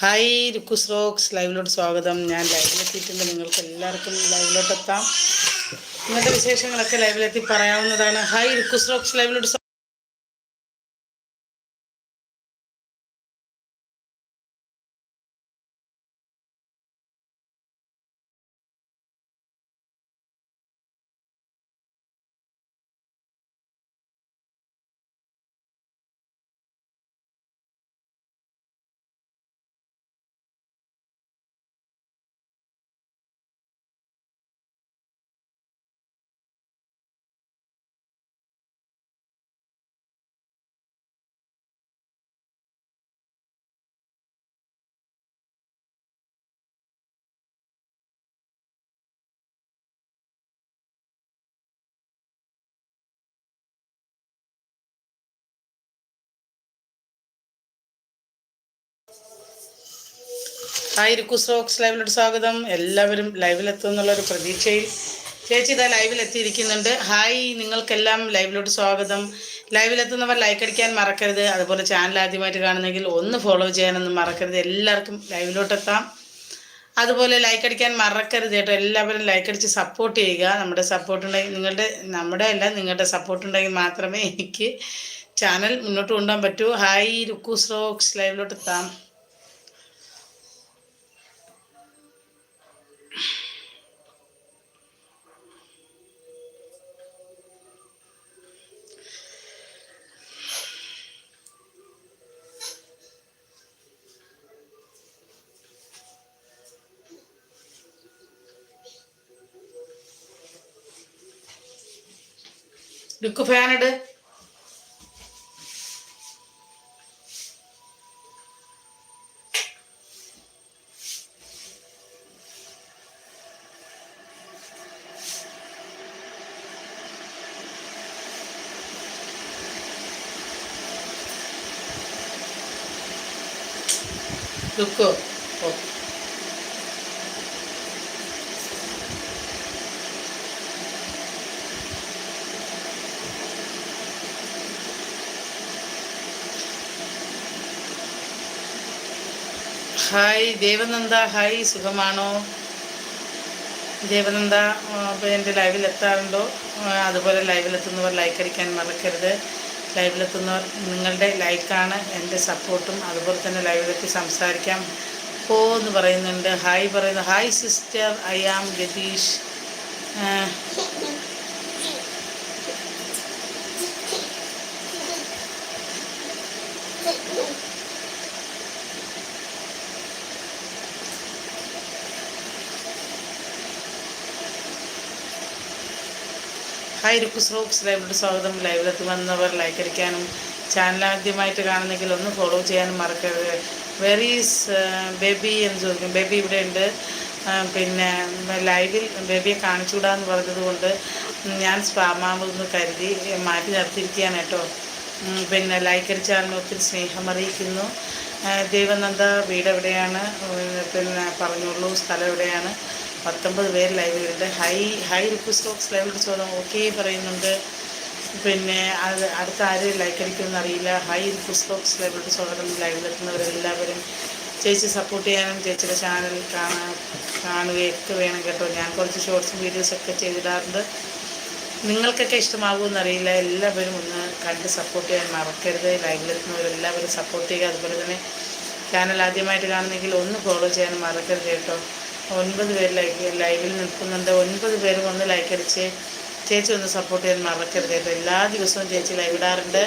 Hi രുക്കുസ് rocks ലൈവിലോട്ട് സ്വാഗതം. ഞാൻ ലൈവിലെത്തിയിട്ടുണ്ട്. നിങ്ങൾക്ക് എല്ലാവർക്കും ലൈവിലോട്ട് എത്താം ഇന്നത്തെ വിശേഷങ്ങളൊക്കെ ലൈവിലെത്തി പറയാവുന്നതാണ്. ഹായ് രുക്കുസ് റോക്സ് ലൈവിലോട്ട് ഹായ് രുക്കുസ് റോക്സ് ലൈവിലോട്ട് സ്വാഗതം. എല്ലാവരും ലൈവിലെത്തും എന്നുള്ളൊരു പ്രതീക്ഷയിൽ ചേച്ചി ഇതാ ലൈവിലെത്തിയിരിക്കുന്നുണ്ട് ഹായ് നിങ്ങൾക്കെല്ലാം ലൈവിലോട്ട് സ്വാഗതം. ലൈവിലെത്തുന്നവർ ലൈക്ക് അടിക്കാൻ മറക്കരുത്. അതുപോലെ ചാനൽ ആദ്യമായിട്ട് കാണുന്നെങ്കിൽ ഒന്ന് ഫോളോ ചെയ്യാനൊന്നും മറക്കരുത്. എല്ലാവർക്കും ലൈവിലോട്ടെത്താം അതുപോലെ ലൈക്ക് അടിക്കാൻ മറക്കരുത് കേട്ടോ. എല്ലാവരും ലൈക്ക് അടിച്ച് സപ്പോർട്ട് ചെയ്യുക. നമ്മുടെ സപ്പോർട്ട് ഉണ്ടെങ്കിൽ നിങ്ങളുടെ നമ്മുടെ അല്ല നിങ്ങളുടെ സപ്പോർട്ട് ഉണ്ടെങ്കിൽ മാത്രമേ എനിക്ക് ചാനൽ മുന്നോട്ട് കൊണ്ടുപോകാൻ പറ്റൂ. ഹായ് രുക്കൂസ് റോക്സ് ലൈവിലോട്ട് എത്താം. ലുക്ക് ഫാൻ ഇട്. ലുക്കോ ഓ ഹായ് ദേവനന്ദ ഹായ് സുഖമാണോ? ദേവനന്ദ എന്റെ ലൈവിൽ എത്താറുണ്ടോ അതുപോലെ ലൈവിലെത്തുന്നവർ ലൈക്ക് അടിക്കാൻ മറക്കരുത്. ലൈവിലെത്തുന്നവർ നിങ്ങളുടെ ലൈക്കാണ് എന്റെ സപ്പോർട്ടും അതുപോലെ തന്നെ ലൈവിലെത്തി സംസാരിക്കാം. പോ എന്ന് പറയുന്നുണ്ട്. ഹായ് പറയുന്നു. Hi sister I am Gatheesh. Hi Rukkus rocks ലൈവിലോട്ട് സ്വാഗതം. ലൈവിലെത്തി വന്നവർ ലൈക്ക് അടിക്കാനും ചാനൽ ആദ്യമായിട്ട് കാണുന്നെങ്കിൽ ഒന്ന് ഫോളോ ചെയ്യാനും മറക്കരുത്. വെറീസ് ബേബി എന്ന് ചോദിക്കും. ബേബി ഇവിടെ ഉണ്ട് പിന്നെ ലൈവിൽ ബേബിയെ കാണിച്ചുകൂടാന്ന് പറഞ്ഞതുകൊണ്ട് ഞാൻ സ്പാമാവെന്ന് കരുതി മാറ്റി നിർത്തിയിരിക്കുകയാണ് കേട്ടോ. പിന്നെ ലൈക്ക് അടിച്ചാലിന് ഒത്തിരി സ്നേഹം അറിയിക്കുന്നു. ദൈവനന്ദ വീട് എവിടെയാണ് പിന്നെ പറഞ്ഞോളൂ സ്ഥലം എവിടെയാണ്? പത്തൊമ്പത് പേര് ലൈവിലുണ്ട് hi hi rip stocks level ചോദ്യം ഓക്കെ പറയുന്നുണ്ട്. പിന്നെ അത് അടുത്ത ആര് ലൈക്ക് അടിക്കുമെന്ന് അറിയില്ല. ഹൈ റിക്വസ്റ്റ് സ്റ്റോക്സ് ലൈവിലോട്ട് സ്വാഗതം ലൈവിലെത്തുന്നവരെല്ലാവരും ചേച്ചി സപ്പോർട്ട് ചെയ്യാനും ചേച്ചിയുടെ ചാനൽ കാണാൻ കാണുകയൊക്കെ വേണം കേട്ടോ. ഞാൻ കുറച്ച് ഷോർട്സും വീഡിയോസൊക്കെ ചെയ്തിടാറുണ്ട്. നിങ്ങൾക്കൊക്കെ ഇഷ്ടമാകുമെന്ന് അറിയില്ല. എല്ലാവരും ഒന്ന് കണ്ട് സപ്പോർട്ട് ചെയ്യാൻ മറക്കരുത്. ലൈവിലെത്തുന്നവരെല്ലാവരും സപ്പോർട്ട് ചെയ്യുക. അതുപോലെ തന്നെ ചാനൽ ആദ്യമായിട്ട് കാണുന്നെങ്കിൽ ഒന്ന് ഫോളോ ചെയ്യാനും മറക്കരുത് കേട്ടോ. ഒൻപത് പേര് ലൈക്ക് ലൈവിൽ നിൽക്കുന്നുണ്ട്. ഒൻപത് പേരും ഒന്ന് ലൈക്ക് അടിച്ച് ചേച്ചി ഒന്ന് സപ്പോർട്ട് ചെയ്യാൻ മറക്കരുത് കേട്ടോ. എല്ലാ ദിവസവും ചേച്ചി ലൈവ് ഇടാറുണ്ട്.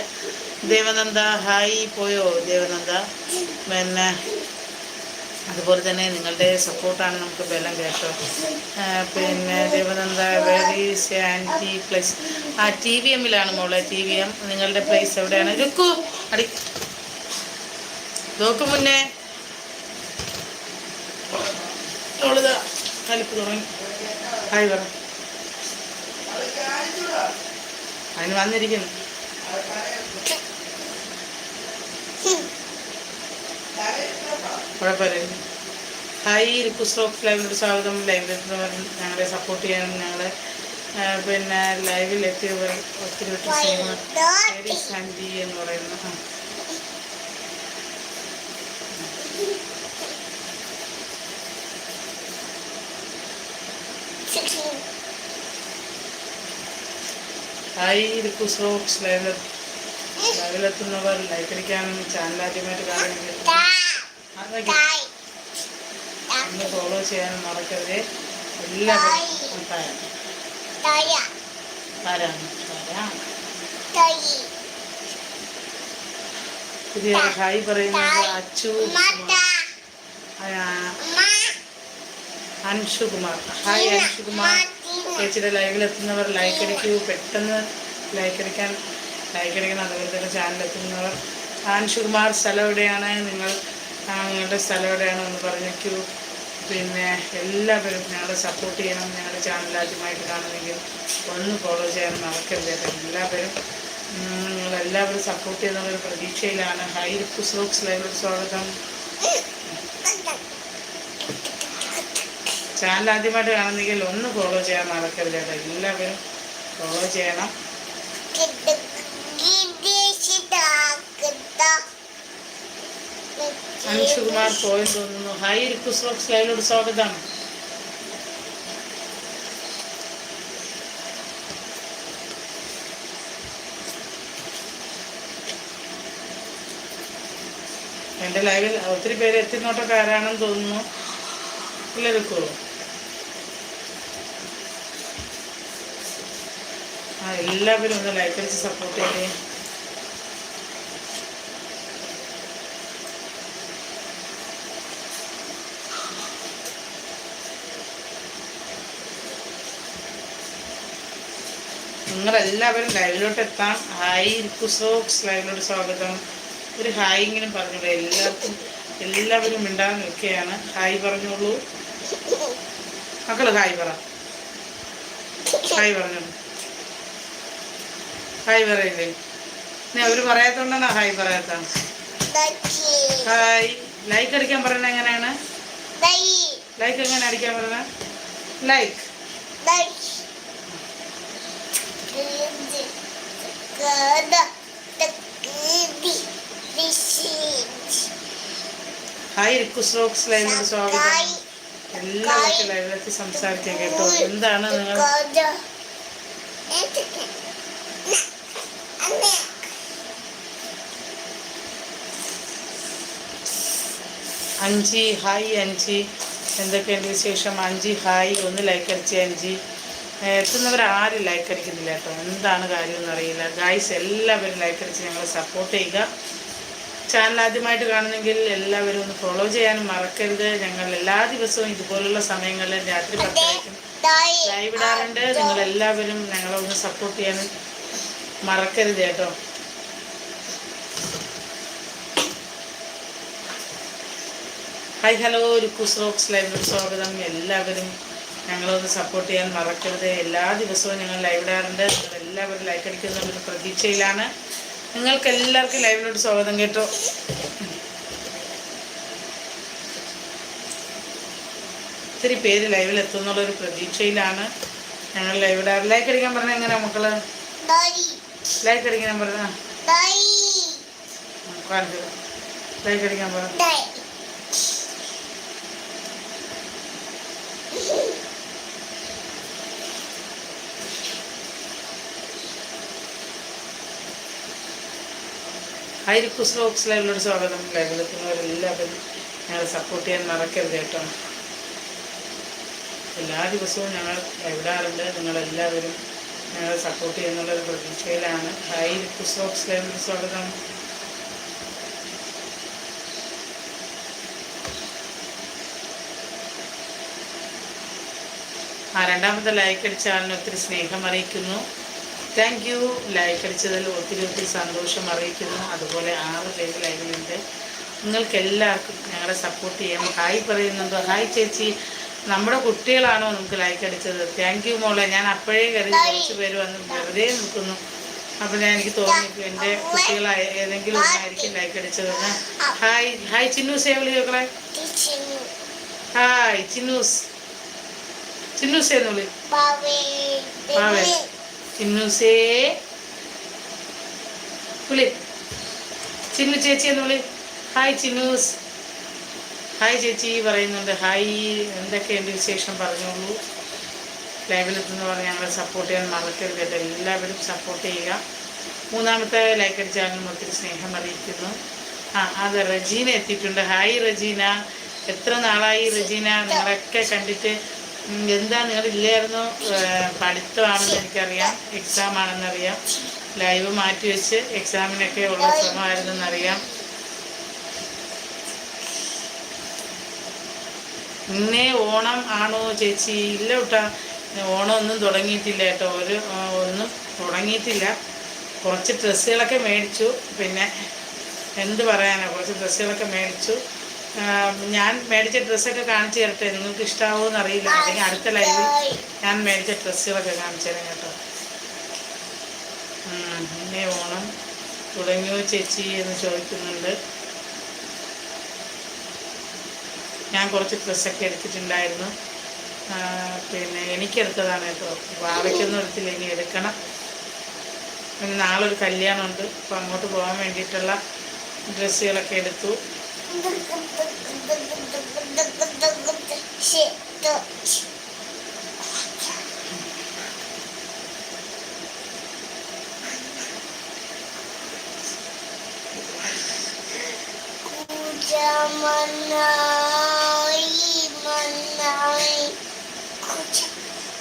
ദേവനന്ദ ഹായ് പോയോ? ദേവനന്ദ പിന്നെ അതുപോലെ തന്നെ നിങ്ങളുടെ സപ്പോർട്ടാണ് നമുക്ക് ബലം കേട്ടോ. പിന്നെ Devananda very aunty place T V V എമ്മിലാണ് മോളെ ടി വി എം നിങ്ങളുടെ പ്ലേസ് എവിടെയാണ്? രുക്കു അടി. നോക്കു മുന്നേ. അവളിതാ കലിപ്പ് തുടങ്ങി. ഹായ് പറ. അതിന് വന്നിരിക്കുന്നു. കുഴപ്പമില്ല. ഹായ് റിക്വസ്റ്റ് ഓഫ് ലൈവിലോട്ട് സ്വാഗതം. ലൈവിലെത്തുന്നവർ ഞങ്ങളെ സപ്പോർട്ട് ചെയ്യാനും ഞങ്ങളെ പിന്നെ ലൈവിൽ എത്തിയവർ ഒത്തിരി ഒത്തിരി സ്നേഹം ശരി എന്ന് പറയുന്നു ഹായ് ഇത് റോക്സ് ലൈവ് ലൈവിലെത്തുന്നവർ ലൈക്ക് അടിക്കാനും ചാനൽ ആദ്യമായിട്ട് കാണുമെങ്കിൽ ഫോളോ ചെയ്യാനും മറക്കരുത്. എല്ലാവരും പുതിയ ഹായ് പറയുന്നത് അച്ചു അൻഷുകുമാർ അൻഷു കുമാർ. ഹായ് അൻഷു ചേച്ചിയുടെ ലൈവിലെത്തുന്നവർ ലൈക്ക് അടിക്കൂ. പെട്ടെന്ന് ലൈക്ക് അടിക്കാൻ ലൈക്ക് അടിക്കണം അതുപോലെ തന്നെ ചാനലെത്തുന്നവർ അൻഷുകുമാർ സ്ഥലം എവിടെയാണ്? നിങ്ങൾ നിങ്ങളുടെ സ്ഥലം എവിടെയാണ്? ഒന്ന് പറഞ്ഞേക്കൂ പിന്നെ എല്ലാവരും ഞങ്ങളെ സപ്പോർട്ട് ചെയ്യണം. ഞങ്ങളുടെ ചാനൽ ആദ്യമായിട്ട് കാണുമെങ്കിൽ ഒന്ന് ഫോളോ ചെയ്യാൻ മറക്കരുത്. എല്ലാവരും നിങ്ങളെല്ലാവരും സപ്പോർട്ട് ചെയ്യുന്നൊരു പ്രതീക്ഷയിലാണ്. ഹൈ റിക്വസ്റ്റ് ലൈബ്രറി സ്വാഗതം. ചാനൽ ആദ്യമായിട്ട് കാണുന്നെങ്കിൽ ഒന്ന് ഫോളോ ചെയ്യാൻ മറക്കരുത് കേട്ടോ. എല്ലാവരും ഫോളോ ചെയ്യണം. അൻഷുകുമാർ പോയി തോന്നുന്നു. ഹായ് റിക്വസ്റ്റ് ലൈവിലോട് സ്വാഗതം. എന്റെ ലൈവിൽ ഒത്തിരി പേര് എത്തിനോട്ടൊക്കെ ആരാണെന്ന് തോന്നുന്നു. എല്ലാവർക്കും എല്ലാവരും ഒന്ന് ലൈക്ക് അടിച്ച് സപ്പോർട്ട് ചെയ്തേ നിങ്ങളെല്ലാവരും ലൈവിലോട്ട് എത്താം. ഹായ് റിക്കുസോക്സ് ലൈവിലോട്ട് സ്വാഗതം. ഒരു ഹായ് ഇങ്ങനെ പറഞ്ഞോളൂ. എല്ലാവർക്കും എല്ലാവരും മിണ്ടാൻ നിൽക്കുകയാണ്. ഹായ് പറഞ്ഞോളൂ. മക്കൾ ഹായ് പറ. ഹായ് പറഞ്ഞോളൂ. ഹായ് പറയില്ലേ? ഇനി അവർ പറയാത്തോണ്ടാണ് ഹായ് പറയാത്ത ഹായ് ലൈക്ക് അടിക്കാൻ പറയണ എങ്ങനെയാണ്? ലൈക്ക് എങ്ങനെ അടിക്കാൻ പറയണ ലൈക്ക് ഹായ് റിക്കുസ്ലോക്സ് ലൈവിലോട്ട് സ്വാഗതം. എല്ലാവർക്കും ലൈവിലേക്ക് സംസാരിക്കാം കേട്ടോ. എന്താണ് നിങ്ങൾ? അഞ്ചി ഹായ് അഞ്ചി. എന്തൊക്കെയുണ്ട് വിശേഷം? അഞ്ചി ഹായ്. ഒന്ന് ലൈക്ക് അടിച്ച് അഞ്ചി. ആരും ലൈക്ക് അടിക്കുന്നില്ല കേട്ടോ. എന്താണ് കാര്യം എന്ന് അറിയില്ല. ഗായ്സ് എല്ലാവരും ലൈക്ക് അടിച്ച് ഞങ്ങളെ സപ്പോർട്ട് ചെയ്യുക. ചാനൽ ആദ്യമായിട്ട് കാണുന്നെങ്കിൽ എല്ലാവരും ഒന്ന് ഫോളോ ചെയ്യാനും മറക്കരുത്. ഞങ്ങൾ എല്ലാ ദിവസവും ഇതുപോലുള്ള സമയങ്ങളിൽ രാത്രി പത്തായിരിക്കും ലൈവ് ഇടാറുണ്ട്. നിങ്ങൾ എല്ലാവരും ഞങ്ങളെ ഒന്ന് സപ്പോർട്ട് ചെയ്യാനും മറക്കരുത് കേട്ടോ. ഹായ് ഹലോ രുക്കൂസ് റോക്സ് ലൈവിൽ സ്വാഗതം. എല്ലാവരും ഞങ്ങളൊന്ന് സപ്പോർട്ട് ചെയ്യാൻ മറക്കരുത്. എല്ലാ ദിവസവും ഞങ്ങൾ ലൈവ് ഇടാറുണ്ട്. എല്ലാവരും ലൈക്ക് അടിക്കുന്ന ഒരു പ്രതീക്ഷയിലാണ്. നിങ്ങൾക്ക് എല്ലാവർക്കും ലൈവിലോട്ട് സ്വാഗതം കേട്ടോ. ഒത്തിരി പേര് ലൈവിൽ എത്തുന്നുള്ളൊരു പ്രതീക്ഷയിലാണ്. ഞങ്ങൾ ലൈവ് ഇടാറ്. ലൈക്ക് അടിക്കാൻ പറഞ്ഞാൽ എങ്ങനെയാണ് മക്കൾ? ലൈക്ക് അടിക്കാൻ പറഞ്ഞ ലൈക്ക് അടിക്കാൻ പറ. ഹൈ റിക്വസ്റ്റ് ബോക്സ് ലൈവിലോട് സ്വാഗതം. ലൈവിലെത്തുന്നവരെല്ലാവരും ഞങ്ങൾ സപ്പോർട്ട് ചെയ്യാൻ മറക്കരുത് കേട്ടോ. എല്ലാ ദിവസവും ഞങ്ങൾ എവിടാറുണ്ട് നിങ്ങളെല്ലാവരും സപ്പോർട്ട് ചെയ്യുന്നുള്ളൊരു പ്രതീക്ഷയിലാണ്. ഹൈ റിക്വസ്റ്റ് ബോക്സ് ലൈവിലോട് സ്വാഗതം. ആ രണ്ടാമത്തെ ലൈക്ക് അടിച്ച ആളിന് ഒത്തിരി സ്നേഹം അറിയിക്കുന്നു. താങ്ക് യു ലൈക്ക് അടിച്ചതിൽ ഒത്തിരി ഒത്തിരി സന്തോഷം അറിയിക്കുന്നു. അതുപോലെ ആറ് പേര് ലൈവിലുണ്ട് നിങ്ങൾക്ക് എല്ലാവർക്കും ഞങ്ങളെ സപ്പോർട്ട് ചെയ്യാം ഹായ് പറയുന്നുണ്ടോ. ഹായ് ചേച്ചി. നമ്മുടെ കുട്ടികളാണോ നമുക്ക് ലൈക്ക് അടിച്ചത്? താങ്ക് യു മോളെ. ഞാൻ അപ്പോഴേ കരുതി കുറച്ച് പേര് വന്ന് വെറുതെ നിൽക്കുന്നു. അപ്പോൾ ഞാൻ എനിക്ക് തോന്നി എന്റെ കുട്ടികളായ ഏതെങ്കിലും ഒന്നായിരിക്കും ലൈക്ക് അടിച്ചതെന്ന്. ഹായ് ഹായ് ചിന്നൂസ് ഏവിളി ചോക്കളെ ഹായ് ചിന്നൂസ് ചിന്നൂസ് എന്ന് വിളി. പാവേ ചിന്നൂസേ വിളി. ചിന്നു ചേച്ചി എന്ന് വിളി. ഹായ് ചിന്നൂസ് ഹായ് ചേച്ചി പറയുന്നുണ്ട്. ഹായ് എന്തൊക്കെയുണ്ട് വിശേഷം? പറഞ്ഞോളൂ. ലൈവിലെത്തുന്നവർ ഞങ്ങളെ സപ്പോർട്ട് ചെയ്യാൻ മറക്കരുത്. കേട്ടോ എല്ലാവരും സപ്പോർട്ട് ചെയ്യുക. മൂന്നാമത്തെ ലൈക്ക് അടിച്ചാലും ഒത്തിരി സ്നേഹം അറിയിക്കുന്നു. ആ അതെ റജീന എത്തിയിട്ടുണ്ട്. ഹായ് റജീന. എത്ര നാളായി റജീന? നിങ്ങളൊക്കെ കണ്ടിട്ട് എന്താ നിങ്ങളില്ലായിരുന്നു? പഠിത്തമാണെന്ന് എനിക്കറിയാം. എക്സാം ആണെന്നറിയാം. ലൈവ് മാറ്റി വെച്ച് എക്സാമിനൊക്കെ ഉള്ള ശ്രമമായിരുന്നെന്നറിയാം. ഇന്നേ ഓണം ആണോ ചേച്ചി? ഇല്ല കേട്ടാ ഓണം ഒന്നും തുടങ്ങിയിട്ടില്ല കേട്ടോ. ഒരു ഒന്നും തുടങ്ങിയിട്ടില്ല. കുറച്ച് ഡ്രസ്സുകളൊക്കെ മേടിച്ചു. പിന്നെ എന്ത് പറയാനാണ് കുറച്ച് ഡ്രസ്സുകളൊക്കെ മേടിച്ചു. ഞാൻ മേടിച്ച ഡ്രസ്സൊക്കെ കാണിച്ചു തരട്ടെ. നിങ്ങൾക്ക് ഇഷ്ടാവോ എന്നറിയില്ല. അല്ലെങ്കിൽ അടുത്ത ലൈവിൽ ഞാൻ മേടിച്ച ഡ്രസ്സുകളൊക്കെ കാണിച്ചു തരാം കേട്ടോ. ഇന്നേ ഓണം തുടങ്ങിയോ ചേച്ചി എന്ന് ചോദിക്കുന്നുണ്ട്. ഞാൻ കുറച്ച് ഡ്രസ്സൊക്കെ എടുത്തിട്ടുണ്ടായിരുന്നു. പിന്നെ എനിക്കെടുത്തതാണ് കേട്ടോ. വാവയ്ക്കൊന്നും എടുത്തില്ല ഇനി എടുക്കണം. പിന്നെ നാളെ ഒരു കല്യാണമുണ്ട്. അപ്പോൾ അങ്ങോട്ട് പോകാൻ വേണ്ടിയിട്ടുള്ള ഡ്രസ്സുകളൊക്കെ എടുത്തു.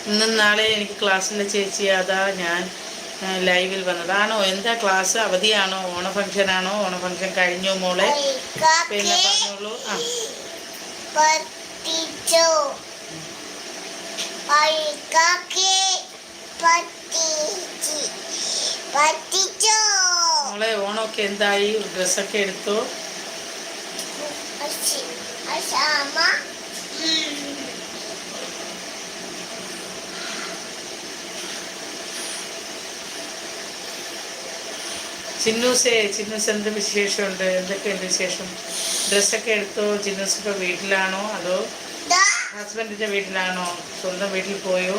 ഇന്നും നാളെ എനിക്ക് ക്ലാസ്സിന്റെ ചേച്ചി അതാ ഞാൻ ലൈവിൽ വന്നത്. ആണോ? എന്താ ക്ലാസ്? അവധിയാണോ? ഓണ ഫംഗ്ഷൻ ആണോ ഓണ ഫംഗ്ഷൻ കഴിഞ്ഞു മോളെ? പിന്നെ പറഞ്ഞോളൂ. ആ. മോളെ ഓണമൊക്കെ എന്തായി? ഡ്രസ്സൊക്കെ എടുത്തോ? അശി ചിന്നൂസേ ചിന്നൂസ് എന്ത് വിശേഷമുണ്ട്? എന്തൊക്കെയുണ്ട് വിശേഷം? ഡ്രസ്സൊക്കെ എടുത്തോ? ചിന്നൂസ് ഇപ്പോൾ വീട്ടിലാണോ? അതോ ഹസ്ബൻഡിന്റെ വീട്ടിലാണോ? സ്വന്തം വീട്ടിൽ പോയോ?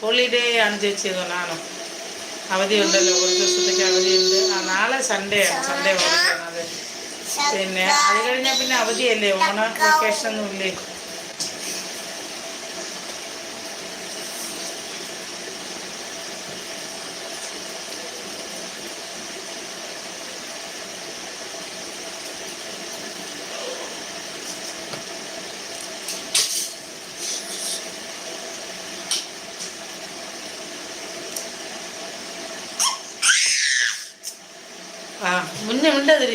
ഹോളിഡേ ആണ് ചേച്ചി ആണോ അവധിയുണ്ടല്ലോ. ഒരു ദിവസത്തേക്ക് അവധിയുണ്ട്. ആ നാളെ സൺഡേ ആണ്. സൺഡേ ഓണം അതെ. പിന്നെ അത് കഴിഞ്ഞാൽ പിന്നെ അവധിയല്ലേ? ഓണ വെക്കേഷൻ ഒന്നും ഇല്ലേ ആ മുന്നേ ഉണ്ട് അതിൽ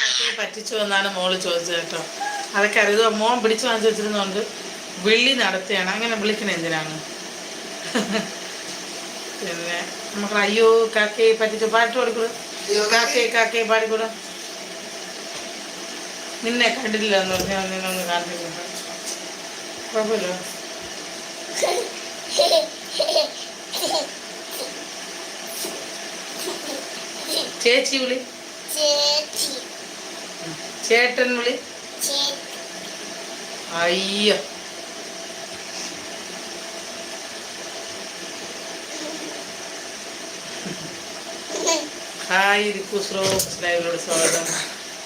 കാക്കയെ പറ്റിച്ചു എന്നാണ് മോൾ ചോദിച്ചത് കേട്ടോ. അതൊക്കെ അറിയത് മോൻ പിടിച്ചു വാങ്ങിച്ചു വെച്ചിരുന്നോണ്ട് വിളി നടത്തുകയാണ്. അങ്ങനെ വിളിക്കണ എന്തിനാണ്? പിന്നെ നമുക്ക് അയ്യോ കാക്കയെ പറ്റിച്ചു? പാട്ട് കൊടുക്കുന്നു കാക്കയെ കാക്കയെ പാടിക്കൂട? നിന്നെ കണ്ടില്ല എന്ന് പറഞ്ഞാൽ നിന്നൊന്ന് കാണിക്കുന്നു കുഴപ്പമില്ല. ചേച്ചി വിളി. ചേച്ചി. ചേട്ടൻ വിളി. അയ്യ. ഹായ് റോക്സ് ലൈവിലോട് സ്വാഗതം.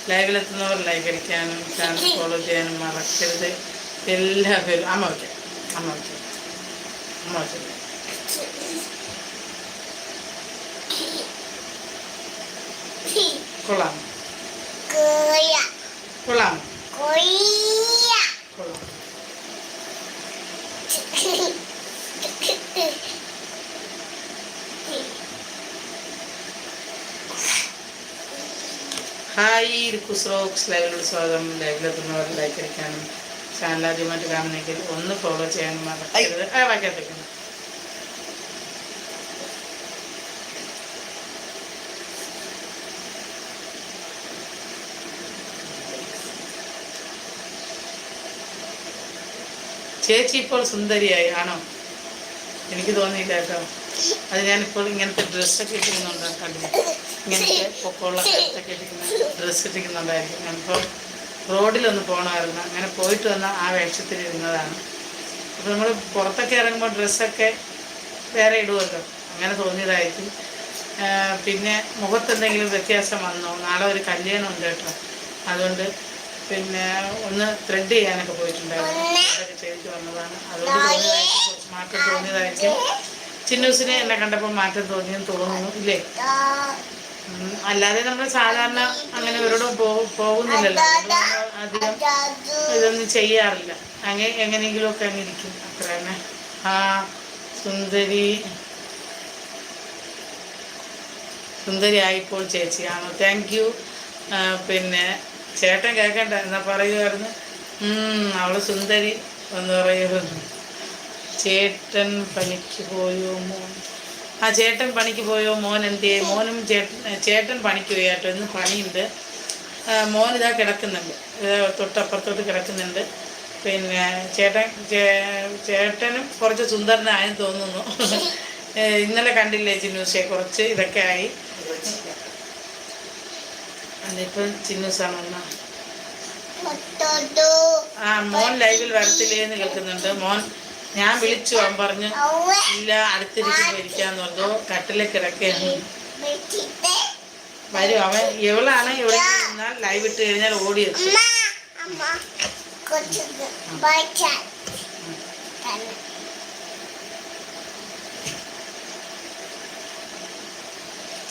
ലൈവിലെത്തുന്നവർ ലൈക്ക് അടിക്കാനും ചാനൽ ഫോളോ ചെയ്യാനും മറക്കരുത്. എല്ലാവരും അമ്മ വയ്ക്കാം. അമ്മ വയ്ക്കാം. അമ്മ വയ്ക്കാം. കൊള്ളാം. കൊള്ളാം. ഹായ് കുസ്രോക്സ് ലൈവിലുള്ള സ്വാഗതം. ലൈവിലെത്തുന്നവർ ലൈക്ക് അടിക്കാനും ചാനൽ ആദ്യമായിട്ട് കാണുന്നെങ്കിൽ ഒന്ന് ഫോളോ ചെയ്യാനും മറക്കരുത്. ആ ചേച്ചി ഇപ്പോൾ സുന്ദരിയായി ആണോ? എനിക്ക് തോന്നിയില്ല കേട്ടോ. അത് ഞാനിപ്പോൾ ഇങ്ങനത്തെ ഡ്രസ്സൊക്കെ ഇട്ടിരിക്കുന്നുണ്ടോ കണ്ടില്ല ഇങ്ങനത്തെ പൊക്കമുള്ള കാലത്തൊക്കെ ഇട്ടിരിക്കുന്ന ഡ്രസ്സ് ഇട്ടിരിക്കുന്നുണ്ടായിരിക്കും ഞാനിപ്പോൾ റോഡിലൊന്ന് പോകണമായിരുന്നു അങ്ങനെ പോയിട്ട് വന്ന ആ വേഷത്തിലിരുന്നതാണ് അപ്പോൾ നമ്മൾ പുറത്തൊക്കെ ഇറങ്ങുമ്പോൾ ഡ്രസ്സൊക്കെ വേറെ ഇടുമല്ലോ അങ്ങനെ തോന്നിയതായിരിക്കും. പിന്നെ മുഖത്തെന്തെങ്കിലും വ്യത്യാസം വന്നോ? നാളെ ഒരു കല്യാണം ഉണ്ട് കേട്ടോ. അതുകൊണ്ട് പിന്നെ ഒന്ന് ത്രെഡ് ചെയ്യാനൊക്കെ പോയിട്ടുണ്ടായിരുന്നു. അതൊക്കെ ചെയ്തിട്ട് വന്നതാണ്. അതുകൊണ്ട് തോന്നിയതായിരിക്കും. മാറ്റം തോന്നിയതായിരിക്കും. ചിന്നൂസിനെ എന്നെ കണ്ടപ്പോൾ മാറ്റം തോന്നിയെന്ന് തോന്നുന്നു ഇല്ലേ? അല്ലാതെ നമ്മൾ സാധാരണ അങ്ങനെ പോ- പോകുന്നില്ലല്ലോ. അധികം ഇതൊന്നും ചെയ്യാറില്ല. അങ്ങനെ എങ്ങനെയെങ്കിലും ഒക്കെ അങ്ങ് ഇരിക്കും. അത്ര തന്നെ. ആ സുന്ദരി. സുന്ദരി ആയിപ്പോൾ ചേച്ചിയാണോ താങ്ക് യു പിന്നെ ചേട്ടൻ കേൾക്കണ്ട എന്നാ പറയുമായിരുന്നു "ഉം, അവൾ സുന്ദരി എന്ന് പറയുമായിരുന്നു ചേട്ടൻ പണിക്ക് പോയോ മോൻ? ആ ചേട്ടൻ പണിക്ക് പോയോ മോൻ എന്ത് ചെയ്യും മോനും ചേട്ടൻ ചേട്ടൻ പണിക്ക് പോയി കേട്ടോ ഇന്ന് പണിയുണ്ട്. മോൻ ഇതാ കിടക്കുന്നുണ്ട്. തൊട്ടപ്പുറത്തോട്ട് കിടക്കുന്നുണ്ട്. പിന്നെ ചേട്ടൻ ചേട്ടനും കുറച്ച് സുന്ദരനായെന്ന് തോന്നുന്നു. ഇന്നലെ കണ്ടില്ലേ ചിന്നൂസെ കുറച്ച് ഇതൊക്കെ ആയി. അതിപ്പം ചിന്നൂസാണ് ഒന്നാ ആ മോൻ ലൈവിൽ വരത്തില്ലേ എന്ന് കേൾക്കുന്നുണ്ട്. മോൻ ഞാൻ വിളിച്ചു. അവൻ പറഞ്ഞു ഇല്ല അടുത്തിരിക്കുമ്പോൾ ഇരിക്കാന്ന് പറഞ്ഞു. കട്ടിലെ കിടക്കുകയാണ്. വരും അവൻ എവളാണ് ഇവിടെ നിന്നാൽ ലൈവ് ഇട്ട് കഴിഞ്ഞാൽ ഓടിയെത്തും.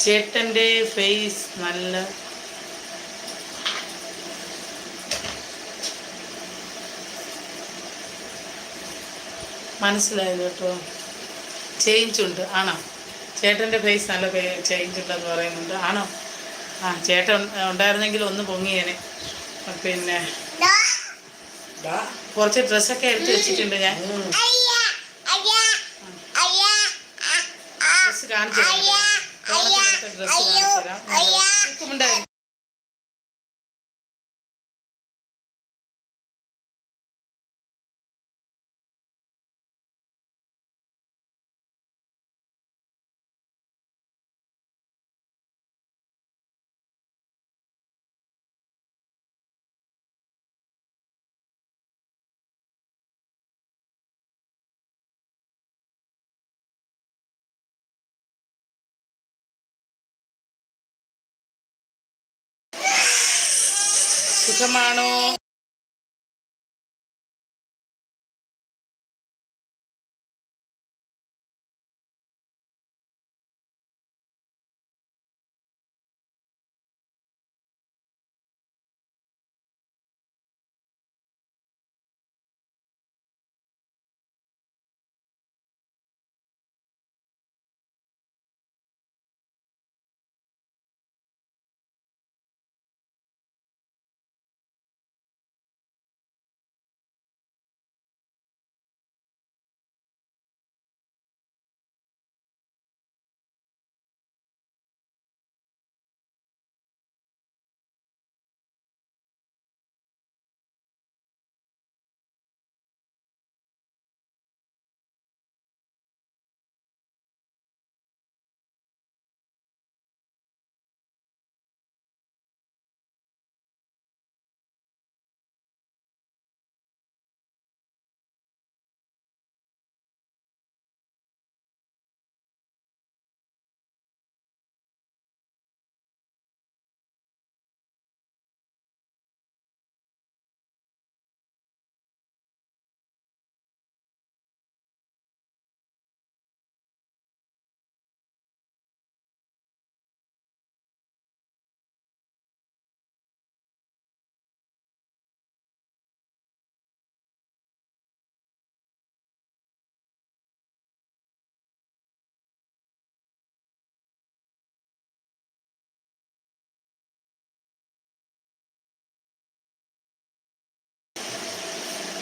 ചേട്ടന്റെ ഫേസ് നല്ല മനസ്സിലായത് കേട്ടോ. ചേഞ്ച് ഉണ്ട്. ആണോ? ചേട്ടന്റെ ഫേസ് നല്ല ചേഞ്ച് ഉണ്ടെന്ന് പറയുന്നുണ്ട്. ആണോ? ആ ചേട്ടൻ ഉണ്ടായിരുന്നെങ്കിൽ ഒന്ന് പൊങ്ങിയേനെ. പിന്നെ കുറച്ച് ഡ്രസ്സൊക്കെ എടുത്ത് വെച്ചിട്ടുണ്ട് ഞാൻ. ഡ്രസ്സ് കാണിച്ചു ഡ്രസ്സ് കാണിച്ചു തരാം. જમાણો.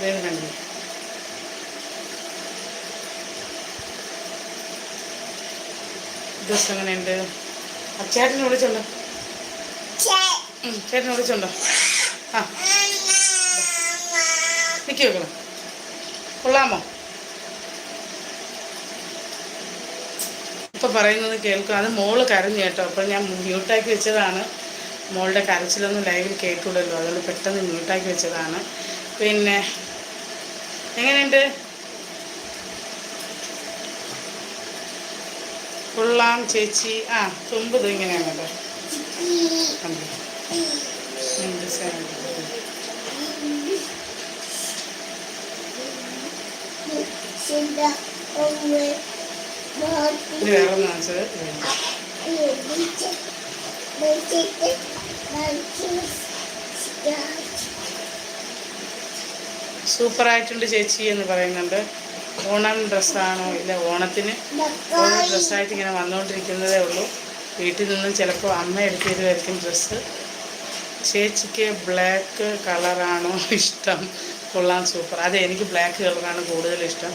സുഖമാണോ ദിവസം എങ്ങനെയുണ്ട്? അച്ചാട്ടിനെ ചേട്ടനെ വിളിച്ചുണ്ടോ ചേട്ടനെ വിളിച്ചുണ്ടോ ആ. നിൽക്കി വെക്കണം. കൊള്ളാമോ? ഇപ്പം പറയുന്നത് കേൾക്കും. അത് മോൾ കരഞ്ഞു കേട്ടോ. അപ്പോൾ ഞാൻ മ്യൂട്ടാക്കി വെച്ചതാണ്. മോളുടെ കരച്ചിലൊന്നും ലൈവിൽ കേൾക്കൂലല്ലോ. അതുകൊണ്ട് പെട്ടെന്ന് മ്യൂട്ടാക്കി വെച്ചതാണ്. പിന്നെ എങ്ങനെയുണ്ട്? കൊള്ളാം ചേച്ചി. ആ തുമ്പ് ഇത് കേട്ടോ. വേറെ ഒന്ന് കാണിച്ചത് സൂപ്പറായിട്ടുണ്ട് ചേച്ചി എന്ന് പറയുന്നുണ്ട്. ഓണം ഡ്രസ്സാണോ ഇല്ല ഓണത്തിന് ഓണം ഡ്രസ്സായിട്ട് ഇങ്ങനെ വന്നുകൊണ്ടിരിക്കുന്നതേ ഉള്ളൂ. വീട്ടിൽ നിന്നും ചിലപ്പോൾ അമ്മ എടുത്തിരുന്നതായിരിക്കും തരുമായിരിക്കും ഡ്രസ്സ് ചേച്ചിക്ക് ബ്ലാക്ക് കളറാണോ ഇഷ്ടം. കൊള്ളാം സൂപ്പർ അതെ എനിക്ക് ബ്ലാക്ക് കളറാണ് കൂടുതൽ ഇഷ്ടം.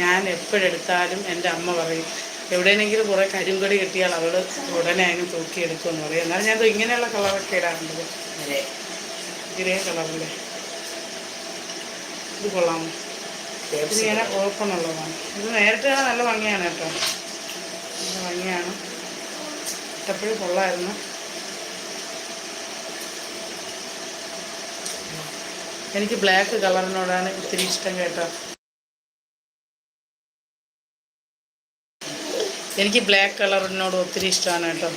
ഞാൻ എപ്പോഴെടുത്താലും എന്റെ അമ്മ പറയും എവിടെയെങ്കിലും കുറേ കരിങ്കൊടി കിട്ടിയാൽ അവൾ ഉടനെ അതിന് തൂക്കിയെടുക്കുമെന്ന് പറയും. എന്നാലും ഞാൻ ഇങ്ങനെയുള്ള കളറൊക്കെ ഇടാറുണ്ട്. ഗ്രേ കളറിലെ ഇത് കൊള്ളാം. ഇത് ഇങ്ങനെ ഓപ്പണുള്ളതാണ് ഇത് നേരിട്ട് കാണാൻ നല്ല ഭംഗിയാണ് കേട്ടോ. നല്ല ഭംഗിയാണ്. ഇട്ടപ്പോഴും കൊള്ളായിരുന്നു. എനിക്ക് ബ്ലാക്ക് കളറിനോടാണ് ഇത്തിരി ഇഷ്ടം കേട്ടോ. എനിക്ക് ബ്ലാക്ക് കളറിനോട് ഒത്തിരി ഇഷ്ടമാണ് കേട്ടോ.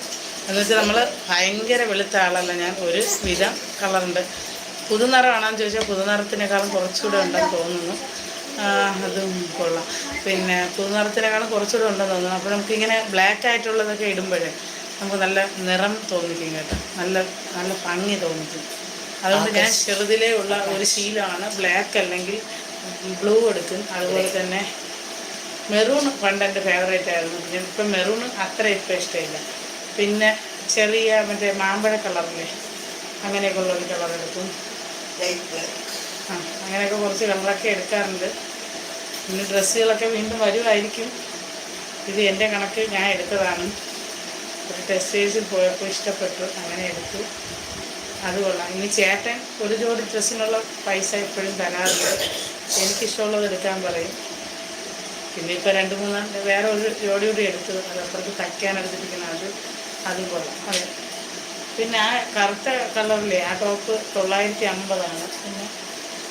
എന്നുവെച്ചാൽ നമ്മൾ ഭയങ്കര വെളുത്ത ആളല്ല ഞാൻ. ഒരു വിധം കളറുണ്ട് പുതുനിറമാണെന്ന് ചോദിച്ചാൽ പുതുനിറത്തിനേക്കാളും കുറച്ചുകൂടെ ഉണ്ടെന്ന് തോന്നുന്നു. അതും കൊള്ളാം. പിന്നെ പുതുനിറത്തിനേക്കാളും കുറച്ചുകൂടെ ഉണ്ടെന്ന് തോന്നുന്നു. അപ്പോൾ നമുക്കിങ്ങനെ ബ്ലാക്ക് ആയിട്ടുള്ളതൊക്കെ ഇടുമ്പോഴേ നമുക്ക് നല്ല നിറം തോന്നിക്കും കേട്ടോ. നല്ല നല്ല ഭംഗി തോന്നിക്കും. അതുകൊണ്ട് ഞാൻ ചെറുതിലേ ഉള്ള ഒരു ശീലമാണ് ബ്ലാക്ക് അല്ലെങ്കിൽ ബ്ലൂ എടുക്കും. അതുപോലെ തന്നെ മെറൂൺ പണ്ട് എന്റെ ഫേവറേറ്റ് ആയിരുന്നു. പിന്നെ ഇപ്പം മെറൂൺ അത്ര ഇപ്പം ഇഷ്ടമില്ല. പിന്നെ ചെറിയ മറ്റേ മാമ്പഴ കളറിലെ അങ്ങനെയൊക്കെ ഉള്ളൊരു കളർ എടുക്കും. ആ അങ്ങനെയൊക്കെ കുറച്ച് കളറൊക്കെ എടുക്കാറുണ്ട്. പിന്നെ ഡ്രസ്സുകളൊക്കെ വീണ്ടും വരുമായിരിക്കും ഇത് എന്റെ കണക്ക് ഞാൻ എടുത്തതാണ്. ഒരു ടെക്സ്റ്റൈൽസിൽ പോയപ്പോൾ ഇഷ്ടപ്പെട്ടു അങ്ങനെ എടുത്തു. അത് ഇനി ചേട്ടൻ ഒരു ജോഡി ഡ്രസ്സിനുള്ള പൈസ എപ്പോഴും തരാറുണ്ട്. എനിക്കിഷ്ടമുള്ളത് എടുക്കാൻ പറയും. പിന്നെ ഇപ്പോൾ രണ്ട് മൂന്ന് വേറെ ഒരു ജോഡി കൂടി എടുത്തു. അത് അപ്പുറത്ത് തയ്ക്കാൻ എടുത്തിരിക്കുന്ന അത്. അതും കൊള്ളാം. അതെ. പിന്നെ ആ കറുത്ത കളറിലെ ആ ടോപ്പ് തൊള്ളായിരത്തി അമ്പതാണ് പിന്നെ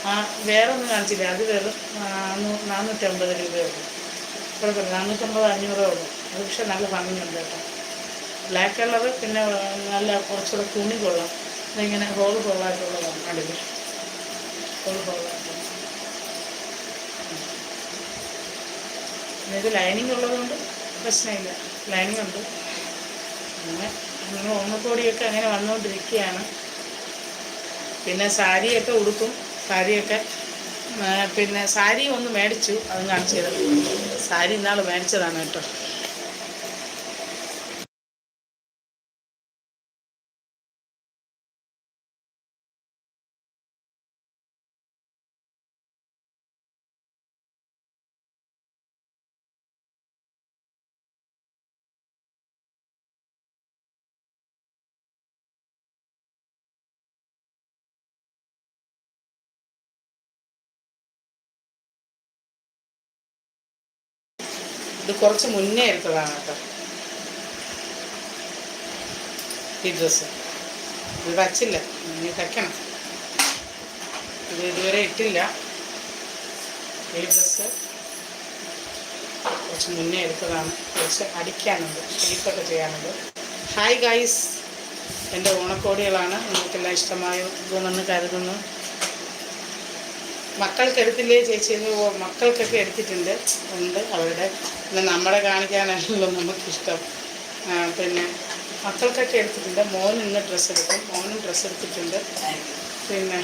ആ വേറെ ഒന്നും കാണിച്ചില്ല. അത് വെറും നാനൂ- നാനൂറ്റമ്പത് രൂപയേ ഉള്ളൂ. കുഴപ്പമില്ല നാനൂറ്റമ്പത് അഞ്ഞൂറേ ഉള്ളൂ. അത് പക്ഷെ നല്ല ഭംഗിയുണ്ട് കേട്ടോ. ബ്ലാക്ക് കളറ് പിന്നെ നല്ല കുറച്ചുകൂടെ തുണി കൊള്ളാം. അതിങ്ങനെ ഹോൾ ഹോളായിട്ടുള്ളതാണ് കണ്ടില്ലേ? ഹോൾ ഹോളായിട്ടുള്ള ഇത് ലൈനിങ് ഉള്ളതുകൊണ്ട് പ്രശ്നമില്ല. ലൈനിങ് ഉണ്ട്. അങ്ങനെ. അങ്ങനെ ഓണക്കോടിയൊക്കെ അങ്ങനെ വന്നുകൊണ്ടിരിക്കുകയാണ് പിന്നെ സാരിയൊക്കെ ഉടുക്കും. സാരിയൊക്കെ പിന്നെ സാരി ഒന്ന് മേടിച്ചു. അതും കാണിച്ചു തരാം. സാരി ഇന്നാൾ മേടിച്ചതാണ് കേട്ടോ. കുറച്ച് മുന്നേ എടുത്തതാണ് കേട്ടോ. ഈ ഡ്രസ്സ്. ഇത് തച്ചില്ല ഇനി തയ്ക്കണം. ഇത് ഇതുവരെ ഇട്ടില്ല. ഈ ഡ്രസ്സ് കുറച്ച് മുന്നേ എടുത്തതാണ്. കുറച്ച് അടിക്കാനുണ്ട്. ഷേപ്പൊക്കെ ചെയ്യാനുണ്ട്. ഹായ് ഗൈസ് എന്റെ ഓണക്കോടികളാണ്. നിങ്ങൾക്കെല്ലാം ഇഷ്ടമാകുമെന്ന് കരുതുന്നു. മക്കൾക്ക് എടുത്തില്ലേ ചേച്ചി മക്കൾക്കൊക്കെ എടുത്തിട്ടുണ്ട്. ഉണ്ട് അവരുടെ. പിന്നെ നമ്മളെ കാണിക്കാനാണല്ലോ നമുക്കിഷ്ടം. പിന്നെ മക്കൾക്കൊക്കെ എടുത്തിട്ടുണ്ട്. മോൻ ഇന്ന് ഡ്രസ്സ് എടുക്കും. മോനും ഡ്രസ്സ് എടുത്തിട്ടുണ്ട്. പിന്നെ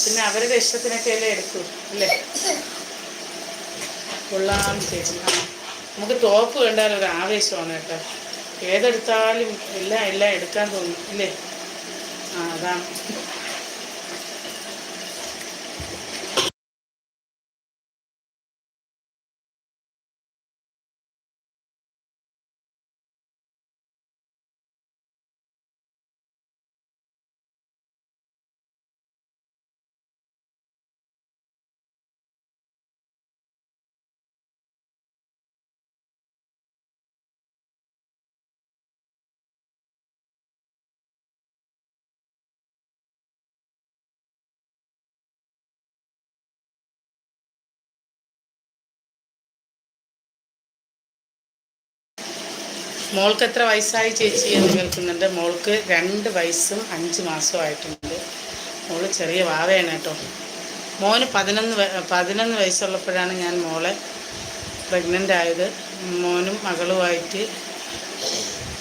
പിന്നെ അവരുടെ ഇഷ്ടത്തിനൊക്കെ അല്ലേ എടുക്കൂ അല്ലേ? കൊള്ളാം ചേച്ചി. നമുക്ക് ടോപ്പ് കണ്ടാൽ ഒരു ആവേശമാണ് കേട്ടോ. ഏതെടുത്താലും എല്ലാം എല്ലാം എടുക്കാൻ തോന്നും ഇല്ലേ? ആ അതാണ്. മോൾക്ക് എത്ര വയസ്സായി ചേച്ചി എന്ന് കേൾക്കുന്നുണ്ട്. മോൾക്ക് രണ്ട് വയസ്സും അഞ്ച് മാസവും ആയിട്ടുണ്ട്. മോൾ ചെറിയ വാവയാണ് കേട്ടോ. മോന് പതിനൊന്ന് പതിനൊന്ന് വയസ്സുള്ളപ്പോഴാണ് ഞാൻ മോളെ പ്രഗ്നന്റ് ആയത്. മോനും മകളുമായിട്ട്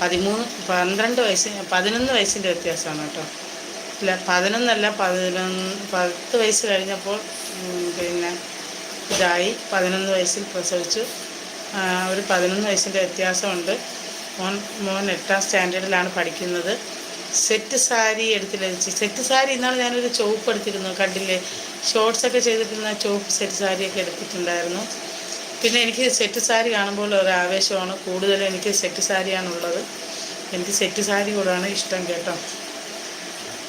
പതിമൂന്ന് പന്ത്രണ്ട് വയസ്സ് പതിനൊന്ന് വയസ്സിന്റെ വ്യത്യാസമാണ് കേട്ടോ. ഇല്ല പതിനൊന്നല്ല പതിനൊന്ന് പത്ത് വയസ്സ് കഴിഞ്ഞപ്പോൾ പിന്നെ ഇതായി. പതിനൊന്ന് വയസ്സിൽ പ്രസവിച്ചു. ഒരു പതിനൊന്ന് വയസ്സിന്റെ വ്യത്യാസമുണ്ട്. മോൻ മോൻ എട്ടാം സ്റ്റാൻഡേർഡിലാണ് പഠിക്കുന്നത്. സെറ്റ് സാരി എടുത്ത് ലഭിച്ചു സെറ്റ് സാരി ഇന്നാണ് ഞാനൊരു ചോപ്പ് എടുത്തിരുന്നു. കണ്ടില്ലേ? ഷോർട്സൊക്കെ ചെയ്തിട്ടിരുന്ന ചോപ്പ് സെറ്റ് സാരിയൊക്കെ എടുത്തിട്ടുണ്ടായിരുന്നു. പിന്നെ എനിക്ക് സെറ്റ് സാരി കാണുമ്പോൾ ഒരു ആവേശമാണ്. കൂടുതലും എനിക്ക് സെറ്റ് സാരിയാണുള്ളത്. എനിക്ക് സെറ്റ് സാരി കൂടാണ് ഇഷ്ടം കേട്ടോ.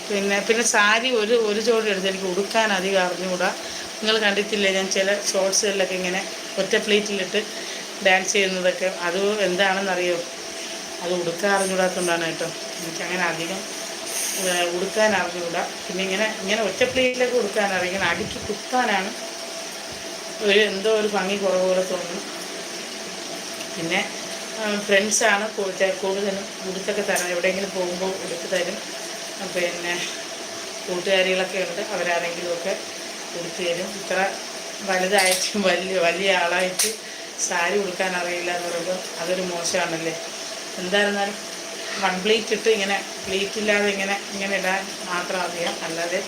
പിന്നെ പിന്നെ സാരി ഒരു ഒരു ജോഡി എടുത്ത് എനിക്ക് ഉടുക്കാൻ അധികം അറിഞ്ഞുകൂടാ. നിങ്ങൾ കണ്ടിട്ടില്ലേ? ഞാൻ ചില ഷോർട്സുകളിലൊക്കെ ഇങ്ങനെ ഒറ്റ പ്ലേറ്റിലിട്ട് ഡാൻസ് ചെയ്യുന്നതൊക്കെ. അത് എന്താണെന്നറിയോ? അത് ഉടുക്കാൻ അറിഞ്ഞുകൂടാത്തതുകൊണ്ടാണ് കേട്ടോ. എനിക്കങ്ങനെ അധികം ഉടുക്കാൻ അറിഞ്ഞുകൂടാ. പിന്നെ ഇങ്ങനെ ഇങ്ങനെ ഒറ്റ പ്ലേറ്റിലൊക്കെ ഉടുക്കാൻ അറിയാം ഇങ്ങനെ അടുക്കി കുത്താനാണ് ഒരു എന്തോ ഒരു ഭംഗി കുറവ് പോലെ തോന്നുന്നു. പിന്നെ ഫ്രണ്ട്സാണ് കൂടുതലും ഉടുത്തൊക്കെ തരാം എവിടെയെങ്കിലും പോകുമ്പോൾ ഉടുത്ത് തരും. പിന്നെ കൂട്ടുകാരികളൊക്കെ ഉണ്ട് അവരാരെങ്കിലുമൊക്കെ ഉടുത്ത് തരും. ഇത്ര വലുതായിട്ട് വലിയ വലിയ ആളായിട്ട് സാരി ഉടുക്കാൻ അറിയില്ല എന്ന് പറയുമ്പോൾ അതൊരു മോശമാണല്ലേ? എന്തായിരുന്നാലും വൺ പ്ലേറ്റ് ഇട്ട് ഇങ്ങനെ പ്ലീറ്റ് ഇല്ലാതെ ഇങ്ങനെ ഇങ്ങനെ ഇടാൻ മാത്രം അറിയാം. അല്ലാതെ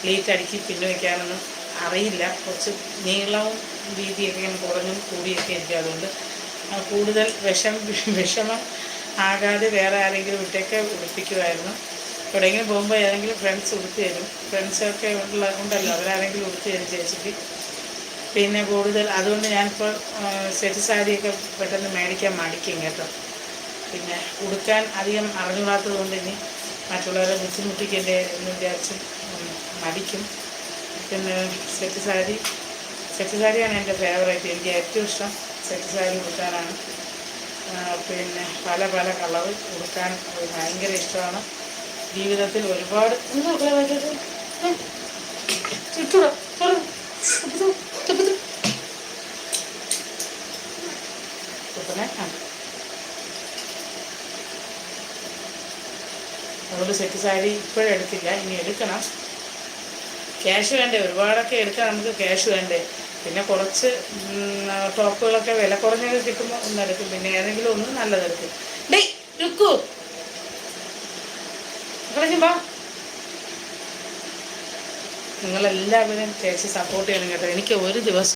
പ്ലീറ്റ് അടുക്കി പിന്നെ വയ്ക്കാനൊന്നും അറിയില്ല. കുറച്ച് നീളവും വീതിയൊക്കെ ഇങ്ങനെ കുറഞ്ഞും കൂടിയൊക്കെ ഇരിക്കും. അതുകൊണ്ട് കൂടുതൽ വിഷം വിഷമം ആകാതെ വേറെ ആരെങ്കിലും ഇട്ടൊക്കെ ഉടുപ്പിക്കുമായിരുന്നു. എവിടെയെങ്കിലും പോകുമ്പോൾ ഏതെങ്കിലും ഫ്രണ്ട്സ് ഉടുത്തു തരും. ഫ്രണ്ട്സൊക്കെ ഉള്ള ഉണ്ടല്ലോ. അവരാരെങ്കിലും ഉടുത്തു തരും ചേച്ചിക്ക്. പിന്നെ കൂടുതൽ അതുകൊണ്ട് ഞാനിപ്പോൾ സെറ്റ് സാരിയൊക്കെ പെട്ടെന്ന് മേടിക്കാൻ മടിക്കും കേട്ടോ. പിന്നെ ഉടുക്കാൻ അധികം അറിഞ്ഞുകൂടാത്തത് കൊണ്ട് ഇനി മറ്റുള്ളവരെ ബുദ്ധിമുട്ടിക്കേണ്ടേ എന്ന് വിചാരിച്ച് മടിക്കും. പിന്നെ സെറ്റ് സാരി സെറ്റ് സാരിയാണ് എന്റെ ഫേവറേറ്റ് എനിക്ക് ഏറ്റവും ഇഷ്ടം സെറ്റ് സാരി ഉടുക്കാനാണ്. പിന്നെ പല പല കളർ ഉടുക്കാൻ ഭയങ്കര ഇഷ്ടമാണ്. ജീവിതത്തിൽ ഒരുപാട് എന്താ അതുകൊണ്ട് സെറ്റ് സാരി ഇപ്പോഴും എടുത്തില്ല ഇനി എടുക്കണം. ക്യാഷ് വേണ്ടേ? ഒരുപാടൊക്കെ എടുക്കാൻ നമുക്ക് ക്യാഷ് വേണ്ടേ? പിന്നെ കുറച്ച് ടോപ്പുകളൊക്കെ വില കുറഞ്ഞൊക്കെ കിട്ടുമ്പോൾ ഒന്നെടുക്കും പിന്നെ ഏതെങ്കിലും ഒന്ന് നല്ലതെടുക്കും ഡേയ് രുക്കു. കളഞ്ഞുമ്പോ നിങ്ങളെല്ലാവരും ചേച്ചി സപ്പോർട്ട് ചെയ്യണം കേട്ടോ. എനിക്ക് ഒരു ദിവസം